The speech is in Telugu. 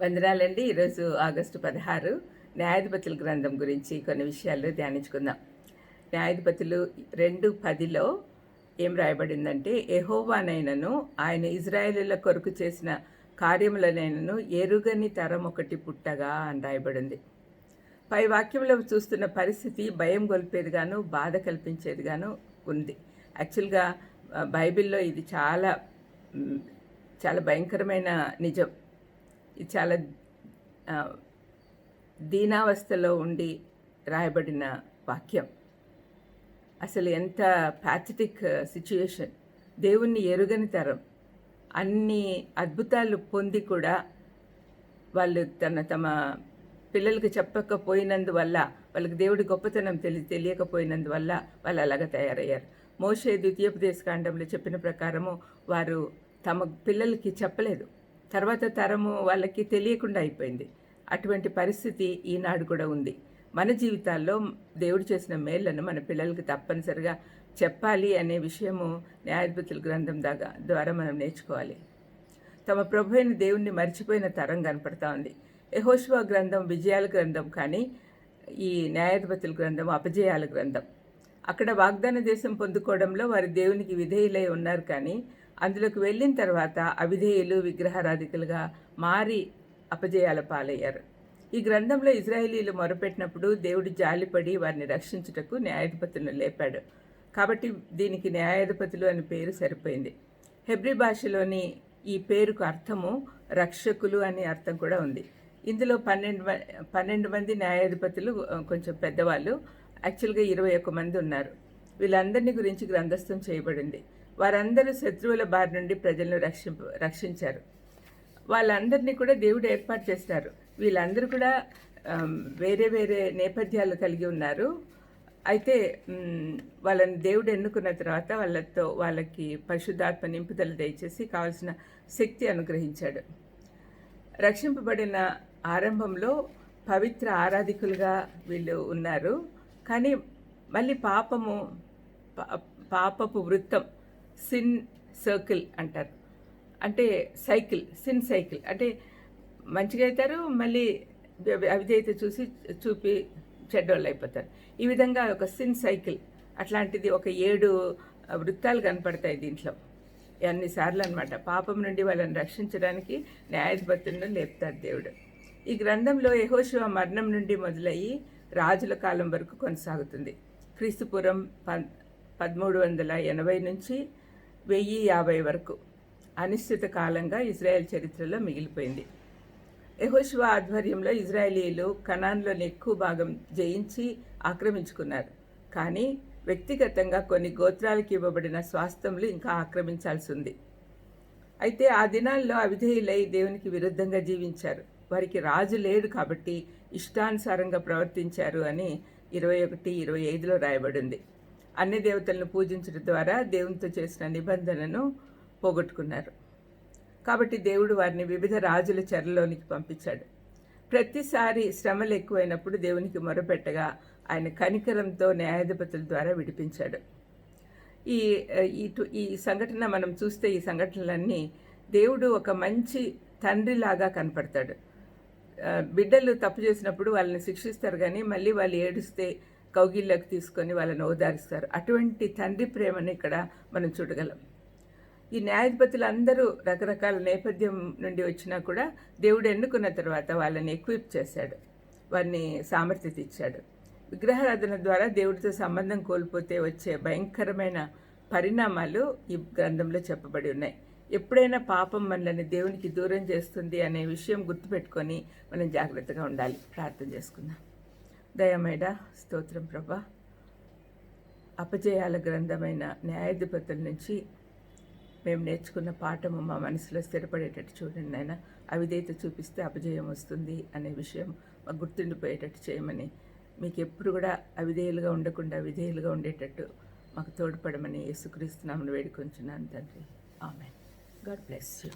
వందనాలండి. ఈరోజు ఆగస్టు పదహారు న్యాయాధిపతుల గ్రంథం గురించి కొన్ని విషయాలు ధ్యానించుకుందాం. న్యాయాధిపతులు రెండు పదిలో ఏం రాయబడిందంటే ఎహోవానైనను ఆయన ఇజ్రాయేలుల కొరకు చేసిన కార్యములనైనను ఎరుగని తరం ఒకటి పుట్టగా అని రాయబడింది. పై వాక్యంలో చూస్తున్న పరిస్థితి భయం గొలిపేదిగాను బాధ కల్పించేదిగాను ఉంది. యాక్చువల్గా బైబిల్లో ఇది చాలా చాలా భయంకరమైన నిజం. చాలా దీనావస్థలో ఉండి రాయబడిన వాక్యం. అసలు ఎంత ప్యాథటిక్ సిచ్యుయేషన్ దేవుణ్ణి ఎరుగని తరం. అన్ని అద్భుతాలు పొంది కూడా వాళ్ళు తన తమ పిల్లలకు చెప్పకపోయినందువల్ల వాళ్ళకి దేవుడి గొప్పతనం తెలి తెలియకపోయినందువల్ల వాళ్ళు అలాగ తయారయ్యారు. మోషే ద్వితీయోపదేశ కాండంలో చెప్పిన ప్రకారము వారు తమ పిల్లలకి చెప్పలేదు. తర్వాత తరము వాళ్ళకి తెలియకుండా అయిపోయింది. అటువంటి పరిస్థితి ఈనాడు కూడా ఉంది. మన జీవితాల్లో దేవుడు చేసిన మేళ్ళను మన పిల్లలకి తప్పనిసరిగా చెప్పాలి అనే విషయము న్యాయాధిపతుల గ్రంథం దాకా ద్వారా మనం నేర్చుకోవాలి. తమ ప్రభు అయిన దేవుణ్ణి మర్చిపోయిన తరం కనపడతా ఉంది. యహోశివ గ్రంథం విజయాల గ్రంథం కానీ ఈ న్యాయాధిపతుల గ్రంథం అపజయాల గ్రంథం. అక్కడ వాగ్దాన దేశం పొందుకోవడంలో వారి దేవునికి విధేయులై ఉన్నారు కానీ అందులోకి వెళ్ళిన తర్వాత అవిధేయులు విగ్రహారాధికులుగా మారి అపజయాల పాలయ్యారు. ఈ గ్రంథంలో ఇజ్రాయేలీలు మొరపెట్టినప్పుడు దేవుడు జాలిపడి వారిని రక్షించుటకు న్యాయాధిపతులను లేపాడు. కాబట్టి దీనికి న్యాయాధిపతులు అని పేరు సరిపోయింది. హెబ్రి భాషలోని ఈ పేరుకు అర్థము రక్షకులు అనే అర్థం కూడా ఉంది. ఇందులో పన్నెండు మ- పన్నెండు మంది న్యాయాధిపతులు కొంచెం పెద్దవాళ్ళు. యాక్చువల్గా ఇరవై ఒక్క మంది ఉన్నారు. వీళ్ళందరినీ గురించి గ్రంథస్థం చేయబడింది. వారందరూ శత్రువుల బారి నుండి ప్రజలను రక్షింప రక్షించారు. వాళ్ళందరినీ కూడా దేవుడు ఏర్పాటు చేస్తారు వీళ్ళందరూ కూడా వేరే వేరే నేపథ్యాలు కలిగి ఉన్నారు. అయితే వాళ్ళని దేవుడు ఎన్నుకున్న తర్వాత వాళ్ళతో వాళ్ళకి పరిశుద్ధాత్మ నింపుదల దయచేసి కావాల్సిన శక్తి అనుగ్రహించాడు. రక్షింపబడిన ఆరంభంలో పవిత్ర ఆరాధికులుగా వీళ్ళు ఉన్నారు. కానీ మళ్ళీ పాపము పా- పాపపు వృత్తం సిన్ సర్కిల్ అంటారు. అంటే సైకిల్ సిన్ సైకిల్ అంటే మంచిగా అవుతారు మళ్ళీ అవి- అవిధేయత చూసి చూపి చెడ్డోళ్ళు అయిపోతారు. ఈ విధంగా ఒక సిన్ సైకిల్ అట్లాంటిది ఒక ఏడు వృత్తాలు కనపడతాయి దీంట్లో. అన్నిసార్లు అనమాట పాపం నుండి వాళ్ళని రక్షించడానికి న్యాయాధిపతులను లేపుతాడు దేవుడు. ఈ గ్రంథంలో యహోశివ మరణం నుండి మొదలయ్యి రాజుల కాలం వరకు కొనసాగుతుంది. క్రీస్తుపురం పన్ పదమూడు వందల ఎనభై నుంచి వెయ్యి యాభై వరకు అనిశ్చిత కాలంగా ఇజ్రాయెల్ చరిత్రలో మిగిలిపోయింది. యెహోషువ ఆధ్వర్యంలో ఇజ్రాయేలీలు కనాన్లోని ఎక్కువ భాగం జయించి ఆక్రమించుకున్నారు. కానీ వ్యక్తిగతంగా కొన్ని గోత్రాలకు ఇవ్వబడిన స్వాస్థములు ఇంకా ఆక్రమించాల్సి ఉంది. అయితే ఆ దినాల్లో అవిధేయులై దేవునికి విరుద్ధంగా జీవించారు. వారికి రాజు లేడు కాబట్టి ఇష్టానుసారంగా ప్రవర్తించారు అని ఇరవై ఒకటి ఇరవై ఐదులో రాయబడింది. అన్ని దేవతలను పూజించడం ద్వారా దేవునితో చేసిన నిబంధనను పోగొట్టుకున్నారు. కాబట్టి దేవుడు వారిని వివిధ రాజుల చెరలోనికి పంపించాడు. ప్రతిసారి శ్రమలు ఎక్కువైనప్పుడు దేవునికి మొరపెట్టగా ఆయన కనికరంతో న్యాయాధిపతుల ద్వారా విడిపించాడు. ఈ ఇటు ఈ సంఘటన మనం చూస్తే ఈ సంఘటనలన్నీ దేవుడు ఒక మంచి తండ్రిలాగా కనపడతాడు. బిడ్డలు తప్పు చేసినప్పుడు వాళ్ళని శిక్షిస్తారు కానీ మళ్ళీ వాళ్ళు ఏడుస్తే కౌగిల్లోకి తీసుకొని వాళ్ళని ఓదారుస్తారు. అటువంటి తండ్రి ప్రేమని ఇక్కడ మనం చూడగలం. ఈ న్యాయాధిపతులు అందరూ రకరకాల నేపథ్యం నుండి వచ్చినా కూడా దేవుడు ఎన్నుకున్న తర్వాత వాళ్ళని ఎక్విప్ చేశాడు. వారిని సామర్థ్యత ఇచ్చాడు విగ్రహారాధన ద్వారా దేవుడితో సంబంధం కోల్పోతే వచ్చే భయంకరమైన పరిణామాలు ఈ గ్రంథంలో చెప్పబడి ఉన్నాయి. ఎప్పుడైనా పాపం మనల్ని దేవునికి దూరం చేస్తుంది అనే విషయం గుర్తుపెట్టుకొని మనం జాగ్రత్తగా ఉండాలి. ప్రార్థన చేసుకుందాం. దయమేడ స్తోత్రం ప్రభా. అపజయాల గ్రంథమైన న్యాయాధిపతుల నుంచి మేము నేర్చుకున్న పాఠము మా మనసులో స్థిరపడేటట్టు చూడండి నాయన. అవిధేయత చూపిస్తే అపజయం వస్తుంది అనే విషయం మాకు గుర్తుండిపోయేటట్టు చేయమని మీకు ఎప్పుడు కూడా అవిధేయులుగా ఉండకుండా విధేయులుగా ఉండేటట్టు మాకు తోడ్పడమని యేసుక్రీస్తునామను వేడుకొంచున్నాను తండ్రి. ఆమె గాడ్ బ్లెస్ యూ.